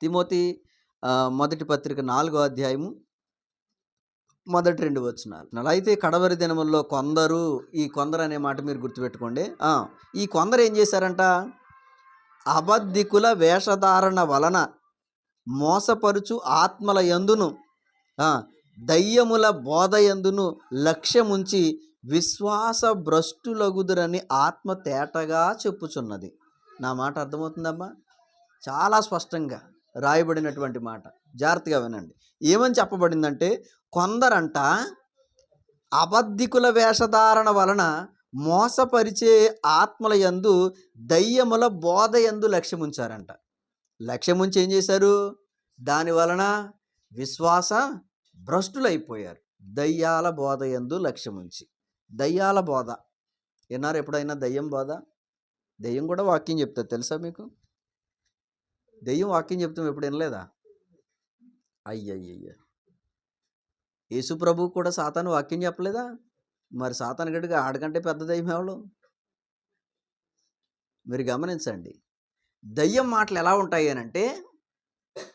Timothy మొదటి పత్రిక నాలుగో అధ్యాయము మొదటి రెండు వచనాలు. అయితే కడవరి దినముల్లో కొందరు ఈ కొందరు అనే మాట మీరు గుర్తుపెట్టుకోండి. ఈ కొందరు ఏం చేశారంట? అబద్ధికుల వేషధారణ వలన మోసపరుచు ఆత్మల యందును దయ్యముల బోధ యందును లక్ష్యముంచి విశ్వాస భ్రష్టులగుదురని ఆత్మ తేటగా చెప్పుచున్నది. నా మాట అర్థమవుతుందమ్మా? చాలా స్పష్టంగా. రాయబడినటువంటి మాట. జాగ్రత్తగా వినండి. ఏమని చెప్పబడిందంటే కొందరంట అబద్ధికుల వేషధారణ వలన మోసపరిచే ఆత్మల యందు దయ్యముల బోధ యందు లక్ష్యముంచారంట. లక్ష్యముంచి ఏం చేశారు? దాని వలన విశ్వాస భ్రష్టులైపోయారు. దయ్యాల బోధ యందు లక్ష్యముంచి. దయ్యాల బోధ. విన్నారు ఎప్పుడైనా దయ్యం బోధ? దయ్యం కూడా వాక్యం చెప్తారు తెలుసా మీకు? దెయ్యం వాక్యం చెప్తాం ఎప్పుడు వినలేదా? అయ్యయ్యయ్య! యేసు ప్రభు కూడా సాతాను వాక్యం చెప్పలేదా? మరి సాతాను గడిగా ఆడకంటే పెద్ద దయ్యం ఎవరు? మీరు గమనించండి. దయ్యం మాటలు ఎలా ఉంటాయి అని అంటే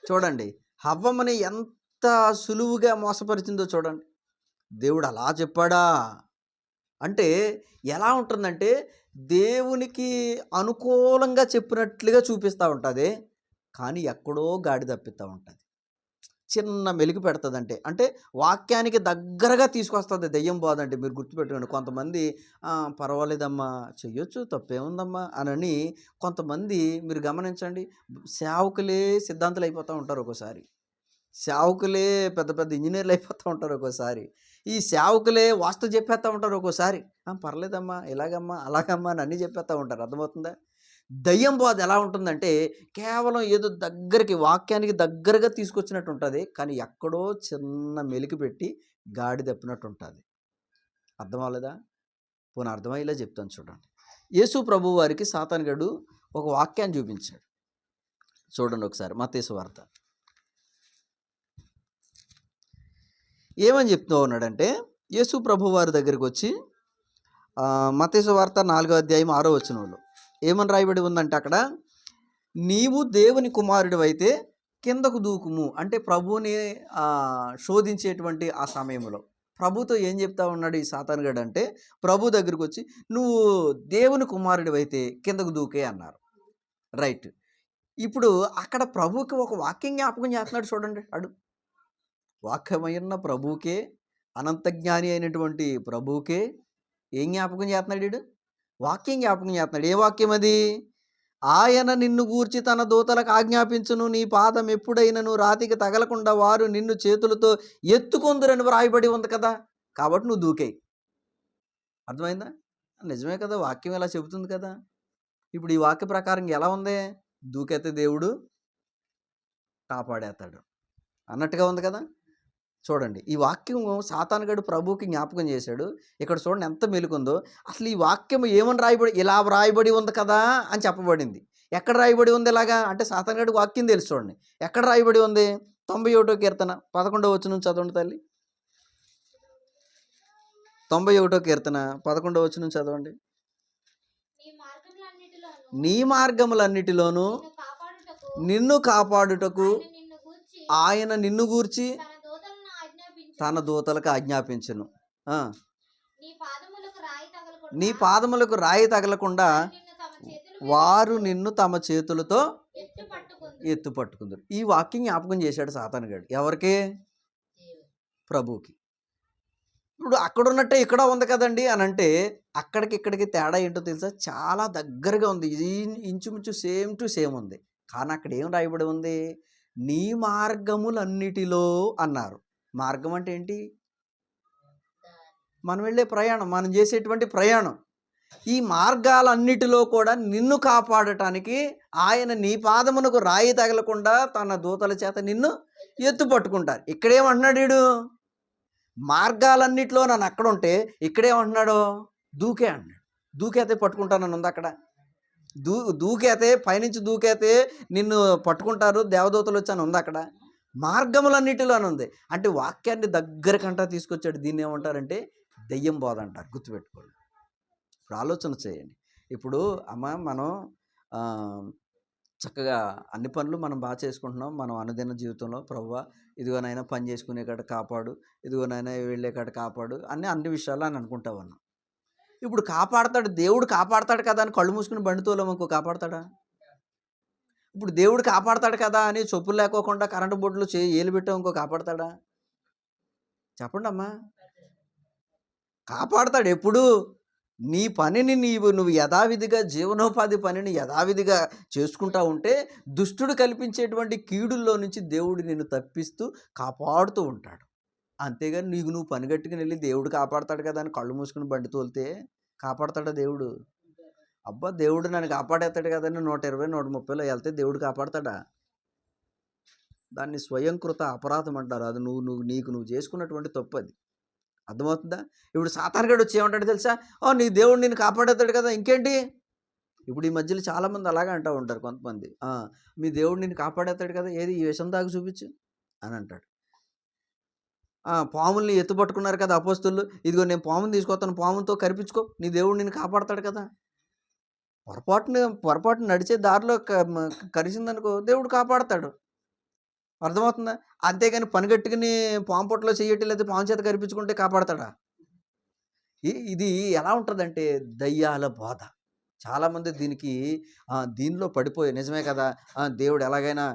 చూడండి హవ్వమని ఎంత సులువుగా మోసపరిచిందో చూడండి. దేవుడు అలా చెప్పాడా? అంటే ఎలా ఉంటుందంటే దేవునికి అనుకూలంగా చెప్పినట్లుగా చూపిస్తూ ఉంటుంది. కానీ ఎక్కడో గాడి తప్పిస్తూ ఉంటుంది. చిన్న మెలికి పెడుతుంది అంటే అంటే వాక్యానికి దగ్గరగా తీసుకొస్తుంది దెయ్యం బాధంటే మీరు గుర్తుపెట్టుకోండి. కొంతమంది పర్వాలేదమ్మా చెయ్యొచ్చు తప్పేముందమ్మా అనని కొంతమంది మీరు గమనించండి సేవకులే సిద్ధాంతులు అయిపోతూ ఉంటారు ఒక్కోసారి సేవకులే పెద్ద పెద్ద ఇంజనీర్లు అయిపోతూ ఉంటారు ఒక్కోసారి ఈ సేవకులే వాస్తు చెప్పేస్తూ ఉంటారు ఒక్కోసారి పర్లేదమ్మా ఇలాగమ్మా అలాగమ్మా అని అన్నీ చెప్పేస్తూ ఉంటారు. అర్థమవుతుందా? దయ్యం బాధ ఎలా ఉంటుందంటే కేవలం ఏదో దగ్గరికి వాక్యానికి దగ్గరగా తీసుకొచ్చినట్టు ఉంటుంది కానీ ఎక్కడో చిన్న మెలికి పెట్టి గాడి తప్పినట్టు ఉంటుంది అర్థం అవ్వలేదా? పోనీ అర్థమయ్యేలా చెప్తాను చూడండి. యేసు ప్రభు వారికి సాతాన్గడు ఒక వాక్యాన్ని చూపించాడు. చూడండి ఒకసారి మతేసు వార్త. ఏమని చెప్తూ ఉన్నాడంటే యేసు ప్రభు వారి దగ్గరికి వచ్చి మతేసు వార్త నాలుగో అధ్యాయం ఆరో వచనంలో ఏమని రాయబడి ఉందంటే అక్కడ నీవు దేవుని కుమారుడు అయితే కిందకు దూకుము. అంటే ప్రభువుని శోధించేటువంటి ఆ సమయంలో. ప్రభుతో ఏం చెప్తా ఉన్నాడు ఈ సాతానుగాడు అంటే ప్రభు దగ్గరికి వచ్చి నువ్వు దేవుని కుమారుడు అయితే కిందకు దూకే అన్నారు. రైట్. ఇప్పుడు అక్కడ ప్రభుకి ఒక వాక్యం జ్ఞాపకం చేస్తున్నాడు చూడండి అడు. వాక్యమైన ప్రభుకే అనంత జ్ఞాని అయినటువంటి ప్రభుకే ఏం జ్ఞాపకం చేస్తున్నాడు వీడు? వాక్యం జ్ఞాపకం చేస్తున్నాడు. ఏ వాక్యం అది? ఆయన నిన్ను గూర్చి తన దూతలకు ఆజ్ఞాపించును. నీ పాదం ఎప్పుడైనను రాతికి తగలకుండా వారు నిన్ను చేతులతో ఎత్తుకొందురని వ్రాయబడి ఉంది కదా! కాబట్టి నువ్వు దూకేయి అర్థమైందా? నిజమే కదా! వాక్యం ఎలా చెబుతుంది కదా! ఇప్పుడు ఈ వాక్య ప్రకారం ఎలా ఉంది? దూకెత్తే దేవుడు కాపాడేస్తాడు. అన్నట్టుగా ఉంది కదా! చూడండి. ఈ వాక్యం సాతానుగడు ప్రభువుకి జ్ఞాపకం చేశాడు. ఇక్కడ చూడండి ఎంత మెలుకుందో. అసలు ఈ వాక్యం ఏమని రాయబడి ఇలా రాయబడి ఉంది కదా అని చెప్పబడింది. ఎక్కడ రాయబడి ఉంది ఇలాగా? అంటే సాతానుగడు వాక్యం తెలుసు చూడండి. ఎక్కడ రాయబడి ఉంది? తొంభై ఒకటో కీర్తన పదకొండవ వచ్చి నుంచి చదవండి తల్లి. తొంభై ఒకటో కీర్తన పదకొండవ వచ్చి నుంచి చదవండి. నీ మార్గములన్నిటిలోనూ నిన్ను కాపాడుటకు ఆయన నిన్ను గూర్చి తన దూతలకు ఆజ్ఞాపించను. నీ పాదములకు రాయి తగలకుండా వారు నిన్ను తమ చేతులతో ఎత్తు పట్టుకుంది ఎత్తు పట్టుకుందరు. ఈ వాక్యం జ్ఞాపకం చేశాడు సాతానుగాడు ఎవరికి? ప్రభువుకి. ఇప్పుడు అక్కడ ఉన్నట్టే ఇక్కడ ఉంది కదండి అని అంటే అక్కడికి ఇక్కడికి తేడా ఏంటో తెలుసా? చాలా దగ్గరగా ఉంది. ఇంచుమించు సేమ్ టు సేమ్ ఉంది. కానీ అక్కడ ఏం రాయబడి ఉంది? నీ మార్గములన్నిటిలో అన్నారు. మార్గం అంటే ఏంటి మనం వెళ్ళే ప్రయాణం మనం చేసేటువంటి ప్రయాణం. ఈ మార్గాలన్నిటిలో కూడా నిన్ను కాపాడటానికి ఆయన నీ పాదమునకు రాయి తగలకుండా తన దూతల చేత నిన్ను ఎత్తు పట్టుకుంటారు ఇక్కడేమంటున్నాడు వీడు? మార్గాలన్నిటిలో నన్ను అక్కడ ఉంటే ఇక్కడేమంటున్నాడు? దూకే అన్నాడు దూకేతే పట్టుకుంటానని ఉంది అక్కడ. దూ దూకేతే పైనుంచి దూకేతే నిన్ను పట్టుకుంటారు దేవదూతలు వచ్చి ఉంది అక్కడ. మార్గములన్నిటిలో అని ఉంది అంటే వాక్యాన్ని దగ్గరకంటా తీసుకొచ్చాడు దీన్ని ఏమంటారంటే దెయ్యం బోధ అంటారు గుర్తుపెట్టుకోండి. ఇప్పుడు ఆలోచన చేయండి. ఇప్పుడు అమ్మ మనం చక్కగా అన్ని పనులు మనం బాగా చేసుకుంటున్నాం. మనం అనుదిన జీవితంలో ప్రవ్వ ఇదిగోనైనా పని చేసుకునే కాడ కాపాడు ఇదిగోనైనా వెళ్ళే కాడ కాపాడు అన్ని అన్ని విషయాలు అని అనుకుంటా ఉన్నాం. ఇప్పుడు కాపాడతాడు దేవుడు కాపాడతాడు కదా అని కళ్ళు మూసుకుని బండితోలేం ఇంకో కాపాడతాడా? ఇప్పుడు దేవుడు కాపాడతాడు కదా అని చొప్పులు లేకోకుండా కరెంటు బోర్డులో చేయి ఏలు పెట్టావు ఇంకో కాపాడతాడా? చెప్పండి అమ్మా కాపాడతాడు. ఎప్పుడు నీ పనిని నీవు నువ్వు యథావిధిగా జీవనోపాధి పనిని యథావిధిగా చేసుకుంటా ఉంటే దుష్టుడు కల్పించేటువంటి కీడుల్లో నుంచి దేవుడు నిన్ను తప్పిస్తూ కాపాడుతూ ఉంటాడు. అంతేగాని నీకు నువ్వు పని కట్టుకుని వెళ్ళి దేవుడు కాపాడతాడు కదా అని కళ్ళు మూసుకుని బండి తోలితే కాపాడతాడా దేవుడు? అబ్బా! దేవుడు నన్ను కాపాడేస్తాడు కదండి. నూట ఇరవై నూట ముప్పైలో వెళ్తే దేవుడు కాపాడతాడా? దాన్ని స్వయంకృత అపరాధం అంటారు. అది నువ్వు నువ్వు నీకు నువ్వు చేసుకున్నటువంటి తప్పు అది అర్థమవుతుందా? ఇప్పుడు సాతారగడు వచ్చి ఏమంటాడు తెలుసా? ఓ నీ దేవుడు నిన్ను కాపాడేస్తాడు కదా! ఇంకేంటి? ఇప్పుడు ఈ మధ్యలో చాలామంది అలాగే అంటూ ఉంటారు కొంతమంది. మీ దేవుడు నిన్ను కాపాడేస్తాడు కదా! ఏది? ఈ విషం దాకా చూపించు అని అంటాడు. పాముల్ని ఎత్తుపట్టుకున్నారు కదా అపోస్తులు. ఇదిగో నేను పాముని తీసుకొస్తాను. పాముతో కరిపించుకో. నీ దేవుడు నిన్ను కాపాడతాడు కదా! పొరపాటున పొరపాటున నడిచే దారిలో క- కరిచిందనుకో దేవుడు కాపాడతాడు. అర్థమవుతుందా? అంతేగాని పని కట్టుకుని పాము పొట్టలో చెయ్యటి లేదా పాము చేత కరిపించుకుంటే కాపాడతాడా? ఇది ఎలా ఉంటుందంటే దయ్యాల బోధ. చాలామంది దీనికి దీనిలో పడిపోయి నిజమే కదా దేవుడు ఎలాగైనా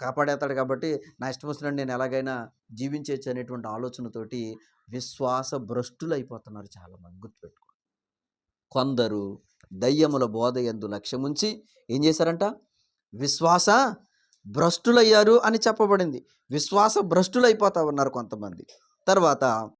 కాపాడేస్తాడు కాబట్టి నా ఇష్టం వచ్చినట్టు నేను ఎలాగైనా జీవించవచ్చు అనేటువంటి ఆలోచనతోటి విశ్వాస భ్రష్టులు అయిపోతున్నారు చాలామంది గుర్తుపెట్టుకో. కొందరు దయ్యముల బోధ ఎందు లక్ష్యముంచి ఏం చేశారంట? విశ్వాస భ్రష్టులయ్యారు అని చెప్పబడింది. విశ్వాస భ్రష్టులైపోతా ఉన్నారు కొంతమంది. తర్వాత